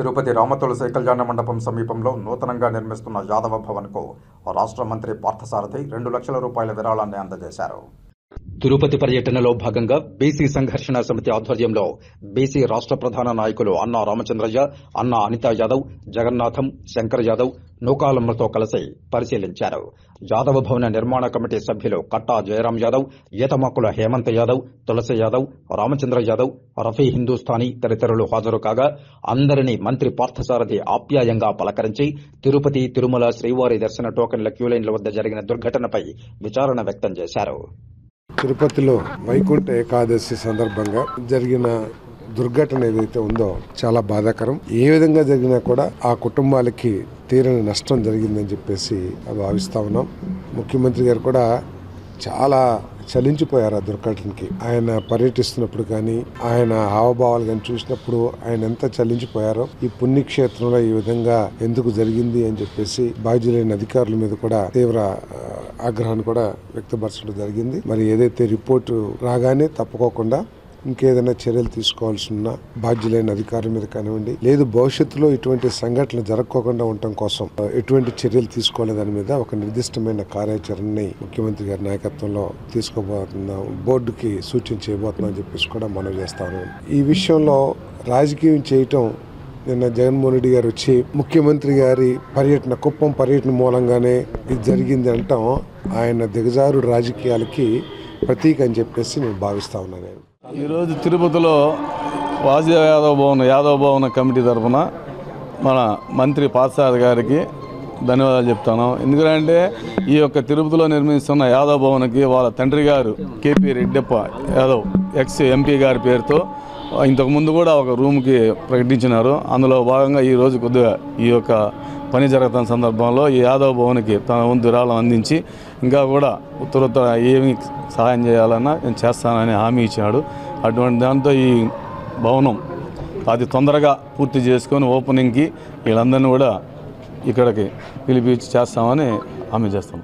తిరుపతి రామతుల కళ్యాణ మండపం సమీపంలో నూతనంగా నిర్మిస్తున్న యాదవ భవన్కు రాష్ట్ర మంత్రి పార్థసారథి రెండు లక్షల రూపాయల విరాళాన్ని అందజేశారు. తిరుపతి పర్యటనలో భాగంగా బీసీ సంఘర్షణ సమితి ఆధ్వర్యంలో బీసీ రాష్ట్ర ప్రధాన నాయకులు అన్నా రామచంద్రయ్య అన్నా అనితా యాదవ్ జగన్నాథం శంకర్ యాదవ్ నూకాలమ్మతో కలిసి పరిశీలించారు. యాదవ భవన నిర్మాణ కమిటీ సభ్యులు కట్టా జయరాం యాదవ్ ఈతమాకుల హేమంత్ యాదవ్ తులసి యాదవ్ రామచంద్ర యాదవ్ రఫీ హిందూస్థానీ తదితరులు హాజరు కాగా అందరినీ మంత్రి పార్థసారథి ఆప్యాయంగా పలకరించి తిరుపతి తిరుమల శ్రీవారి దర్శన టోకన్ల క్యూలైన్ల వద్ద జరిగిన దుర్ఘటనపై విచారణ వ్యక్తం చేశారు. తిరుపతిలో వైకుంఠ ఏకాదశి సందర్భంగా జరిగిన దుర్ఘటన ఏదైతే ఉందో చాలా బాధాకరం. ఏ విధంగా జరిగినా కూడా ఆ కుటుంబాలకి తీరని నష్టం జరిగిందని చెప్పేసి భావిస్తా ఉన్నాం. ముఖ్యమంత్రి గారు కూడా చాలా చలించిపోయారు ఆ దుర్ఘటనకి. ఆయన పర్యటిస్తున్నప్పుడు కానీ ఆయన హావభావాలు కానీ చూసినప్పుడు ఆయన ఎంత చలించిపోయారో ఈ పుణ్యక్షేత్రంలో ఈ విధంగా ఎందుకు జరిగింది అని చెప్పేసి బాధ్యులైన అధికారుల మీద కూడా తీవ్ర ఆగ్రహాన్ని కూడా వ్యక్తపరచడం జరిగింది. మరి ఏదైతే రిపోర్టు రాగానే తప్పుకోకుండా ఇంకేదైనా చర్యలు తీసుకోవాల్సిన బాధ్యులైన అధికారుల మీద కానివ్వండి లేదు భవిష్యత్తులో ఇటువంటి సంఘటనలు జరగకోకుండా ఉండటం కోసం ఎటువంటి చర్యలు తీసుకోవాలి దాని మీద ఒక నిర్దిష్టమైన కార్యాచరణని ముఖ్యమంత్రి గారి నాయకత్వంలో తీసుకోబోతున్నాం బోర్డుకి సూచన చేయబోతున్నాం అని చెప్పేసి కూడా మనం చేస్తాను. ఈ విషయంలో రాజకీయం చేయటం నిన్న జగన్మోహన్ రెడ్డి గారు వచ్చి ముఖ్యమంత్రి గారి పర్యటన కుప్పం పర్యటన మూలంగానే ఇది జరిగింది అంటాం. ఆయన దిగజారు రాజకీయాలకి ప్రతీక అని చెప్పేసి నేను భావిస్తా ఉన్నాను. నేను ఈరోజు తిరుపతిలో వాసుదేవ యాదవ్ భవన్ యాదవ్ భవన్ కమిటీ తరఫున మన మంత్రి పాత్సాద్ గారికి ధన్యవాదాలు చెప్తాను. ఎందుకంటే ఈ యొక్క తిరుపతిలో నిర్మిస్తున్న యాదవ్ భవన్కి వాళ్ళ తండ్రి గారు KP Reddappa Yadav ex MP గారి పేరుతో ఇంతకుముందు కూడా ఒక రూమ్కి ప్రకటించినారు. అందులో భాగంగా ఈరోజు కొద్దిగా ఈ యొక్క పని జరుగుతున్న సందర్భంలో ఈ యాదవ్ భవన్కి తన వంతు విరాళం అందించి ఇంకా కూడా ఉత్తరోత్తర ఏమి సహాయం చేయాలన్నా నేను చేస్తానని హామీ ఇచ్చినాడు. అటువంటి దాంతో ఈ భవనం అది తొందరగా పూర్తి చేసుకొని ఓపెనింగ్కి వీళ్ళందరినీ కూడా ఇక్కడికి పిలిపించి చేస్తామని హామీ చేస్తాం.